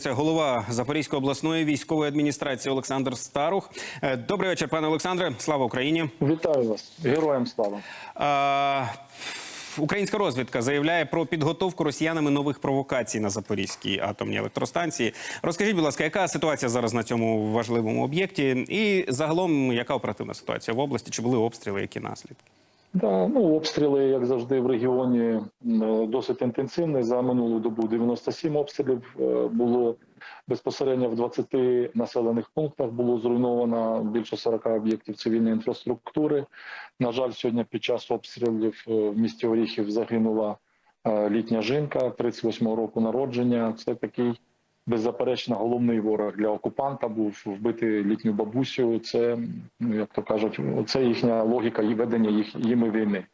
Це голова Запорізької обласної військової адміністрації Олександр Старух. Е, Добрий вечір, пане Олександре. Слава Україні. Вітаю вас, героям слава. А, Українська розвідка заявляє про підготовку росіянами нових провокацій на Запорізькій атомній електростанції. Розкажіть, будь ласка, яка ситуація зараз на цьому важливому об'єкті? І загалом, яка оперативна ситуація в області? Чи були обстріли? Які наслідки? Да, ну обстріли, як завжди, в регіоні досить інтенсивні. За минулу добу 97 обстрілів е, було безпосередньо в 20 населених пунктах. Було зруйновано більше 40 об'єктів цивільної інфраструктури. На жаль, сьогодні під час обстрілів е, в місті Оріхів загинула е, літня жінка 38-го року народження. Це такий беззаперечно головний ворог для окупанта був вбити літню бабусю. Це ну як то кажуть, це їхня логіка і ведення їх їми війни.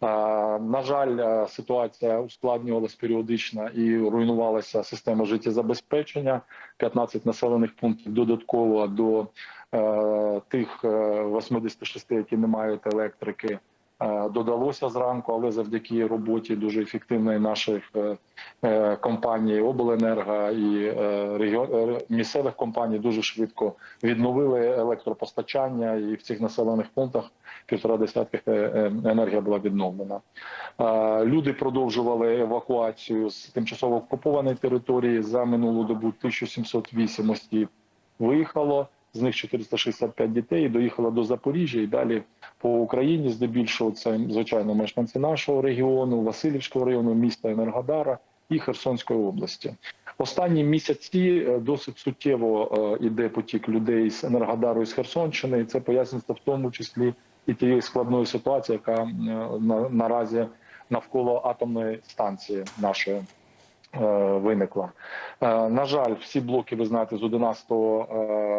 На жаль, ситуація ускладнювалась періодично і руйнувалася система життєзабезпечення. 15 населених пунктів додатково до е, тих е, 86, які не мають електрики. Е, Додалося зранку, але завдяки роботі дуже ефективної наших е, е, компаній обленерго і місцевих компаній дуже швидко відновили електропостачання, і в цих населених пунктах півтора десятки енергія була відновлена. Люди продовжували евакуацію з тимчасово окупованої території за минулу добу 1708 осіб виїхало. З них 465 дітей доїхало до Запоріжжя і далі по Україні. Здебільшого це звичайно мешканці нашого регіону, Васильівського району, міста Енергодара і Херсонської області. Останні місяці е, досить суттєво е, іде потік людей з Енергодару і з Херсонщини. І це пояснюється в тому числі і тієї складної ситуації, яка е, на, наразі навколо атомної станції нашої е, виникла. Е, На жаль, всі блоки, ви знаєте, з 11 е,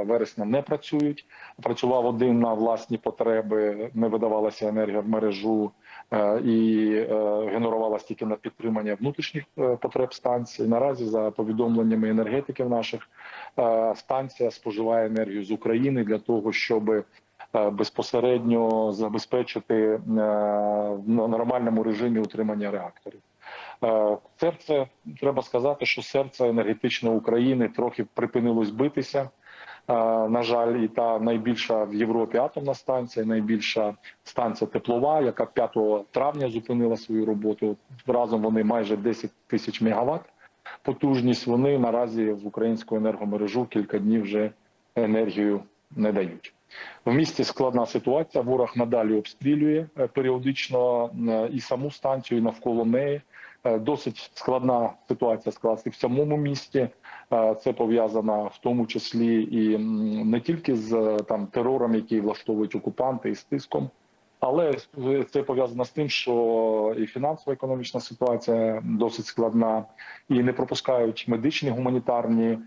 вересня не працюють. Працював один на власні потреби, не видавалася енергія в мережу е, і генерувалася тільки на підтримання внутрішніх потреб станції. Наразі, за повідомленнями енергетиків наших, станція споживає енергію з України для того, щоб безпосередньо забезпечити в нормальному режимі утримання реакторів. Е, Серце треба сказати, що серце енергетичної України трохи припинилось битися. Е, На жаль, і та найбільша в Європі атомна станція, найбільша станція теплова, яка 5 травня зупинила свою роботу. Разом вони майже 10 тисяч мегаватт. Потужність вони наразі в українську енергомережу кілька днів вже енергію не дають. В місті складна ситуація. Ворог надалі обстрілює е, періодично і саму станцію, і навколо неї. Е, Досить складна ситуація склалася в самому місті. Е, Це пов'язано в тому числі і не тільки з е, там терором, який влаштовують окупанти, і з тиском, але це пов'язано з тим, що і фінансово економічна ситуація досить складна, і не пропускають медичні гуманітарні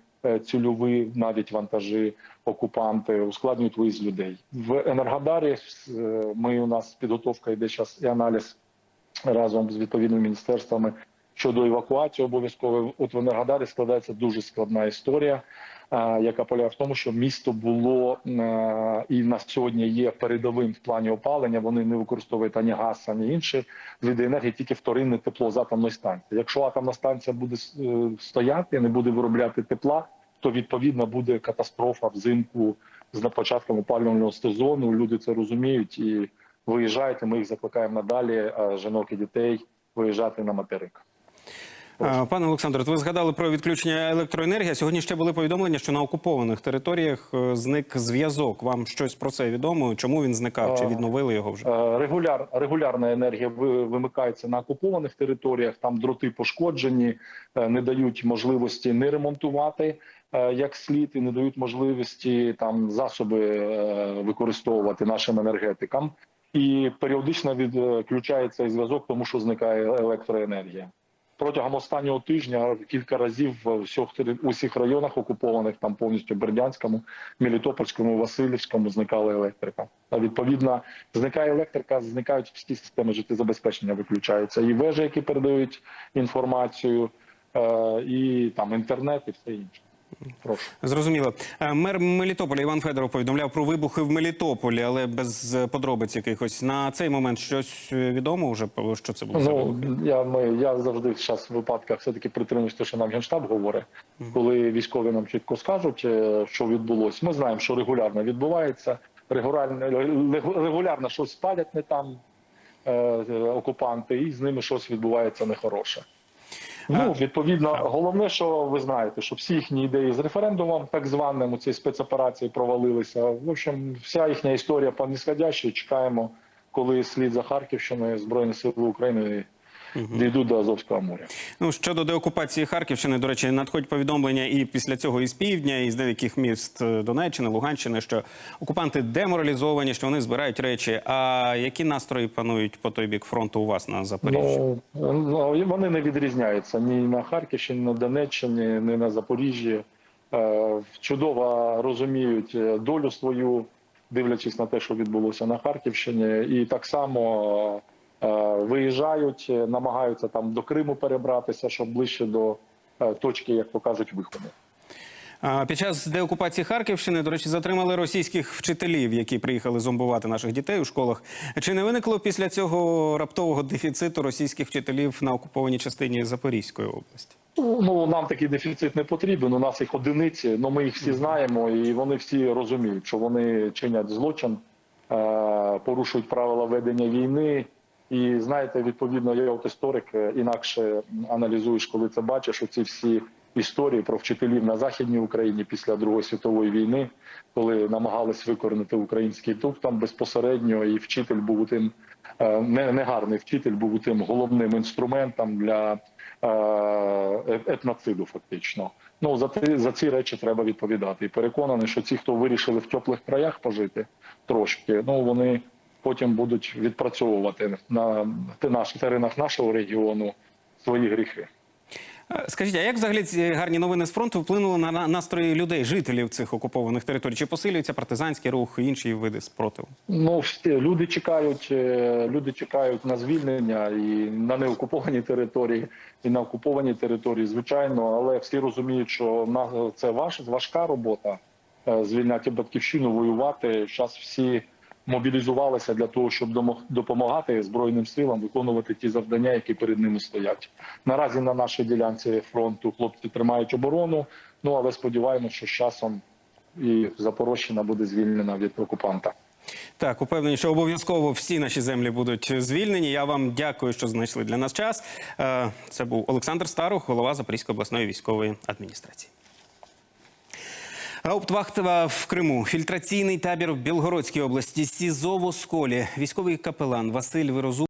цільові навіть вантажі окупанти, ускладнюють виїзд людей в Енергодарі. Ми у нас підготовка йде зараз і аналіз разом з відповідними міністерствами щодо евакуації обов'язково. От в Енергодарі складається дуже складна історія, е, яка полягає в тому, що місто було е, і на сьогодні є передовим в плані опалення. Вони не використовують ані газ, ані інші види енергії, тільки вторинне тепло з атомної станції. Якщо атомна станція буде е, стояти, не буде виробляти тепла, то відповідно буде катастрофа взимку з початком опалювального сезону. Люди це розуміють і виїжджають. і Ми їх закликаємо надалі, е, жінок і дітей, виїжджати на материк. Е, Пане Олександре, ви згадали про відключення електроенергії. Сьогодні ще були повідомлення, що на окупованих територіях е, зник зв'язок. Вам щось про це відомо? Чому він зникав? Чи відновили його вже? Регуляр, регулярна енергія ви- вимикається на окупованих територіях. Там дроти пошкоджені, не дають можливості не ремонтувати як слід, і не дають можливості там засоби використовувати нашим енергетикам. І періодично відключається зв'язок, тому що зникає електроенергія. Протягом останнього тижня кілька разів в всіх усіх районах окупованих, там повністю Бердянському, Мелітопольському, Васильівському зникала електрика. А відповідно зникає електрика, зникають всі системи життєзабезпечення, виключаються і вежі, які передають інформацію, е, і там інтернет, і все інше. Прошу. Зрозуміло. Е, Мер Мелітополя Іван Федоров повідомляв про вибухи в Мелітополі, але без е, подробиць якихось. На цей момент щось е, відомо вже, що це було Ну я ми я завжди зараз в випадках все таки притримуюсь те, що нам генштаб говорить. Коли військові нам чітко скажуть, що відбулось. Ми знаємо, що регулярно відбувається. Регулярно регулярно щось палять не там е, окупанти, і з ними щось відбувається нехороше. Ну, відповідно, головне, що ви знаєте, що всі їхні ідеї з референдумом, так званим, у цій спецоперації провалилися. В общем, вся їхня історія по нисходящій. Чекаємо, коли слід за Харківщиною Збройні Сили України дійдуть до Азовського моря. Ну щодо деокупації Харківщини, до речі, надходять повідомлення і після цього із півдня, і з деяких міст е, Донеччини, Луганщини, що окупанти деморалізовані, що вони збирають речі. А які настрої панують по той бік фронту у вас на Запоріжжі? Ну, ну, вони не відрізняються ні на Харківщині, ні на Донеччині, ні на Запоріжжі. Е, Чудово розуміють е, долю свою, дивлячись на те, що відбулося на Харківщині, і так само виїжджають, е, намагаються там до Криму перебратися, щоб ближче до е, точки, як то кажуть, виходу. Під час деокупації Харківщини, до речі, затримали російських вчителів, які приїхали зомбувати наших дітей у школах. Чи не виникло після цього раптового дефіциту російських вчителів на окупованій частині Запорізької області? Ну нам такий дефіцит не потрібен. У нас їх одиниці, але ми їх всі знаємо, і вони всі розуміють, що вони чинять злочин, е, порушують правила ведення війни. І знаєте, відповідно, я от історик е, інакше аналізуєш, коли це бачиш. Оці всі історії про вчителів на західній Україні після Другої світової війни, коли намагались викорінити український дух там безпосередньо, і вчитель був тим е, не, негарний вчитель, був тим головним інструментом для е, етноциду, фактично. Ну за ці за ці речі треба відповідати. І переконаний, що ті, хто вирішили в теплих краях пожити трошки, ну вони потім будуть відпрацьовувати на наших теренах нашого регіону свої гріхи. Е, Скажіть, а як взагалі ці гарні новини з фронту вплинули на на настрої людей, жителів цих окупованих територій? Чи посилюється партизанський рух, і інші види спротиву? Ну всі люди чекають, е, люди чекають на звільнення і на неокупованій території, і на окупованій території, звичайно, але всі розуміють, що на це важ, важка робота е, звільняти батьківщину, воювати. Зараз всі мобілізувалися для того, щоб допомагати збройним силам виконувати ті завдання, які перед ними стоять. Наразі на нашій ділянці фронту хлопці тримають оборону. Ну але сподіваємося, що з часом і Запорожчина буде звільнена від окупанта. Так, упевнені, що обов'язково всі наші землі будуть звільнені. Я вам дякую, що знайшли для нас час. Е, Це був Олександр Старух, голова Запорізької обласної військової адміністрації. Гауптвахта в Криму, фільтраційний табір в Білгородській області, СІЗО в Осколі, військовий капелан Василь Вирозу.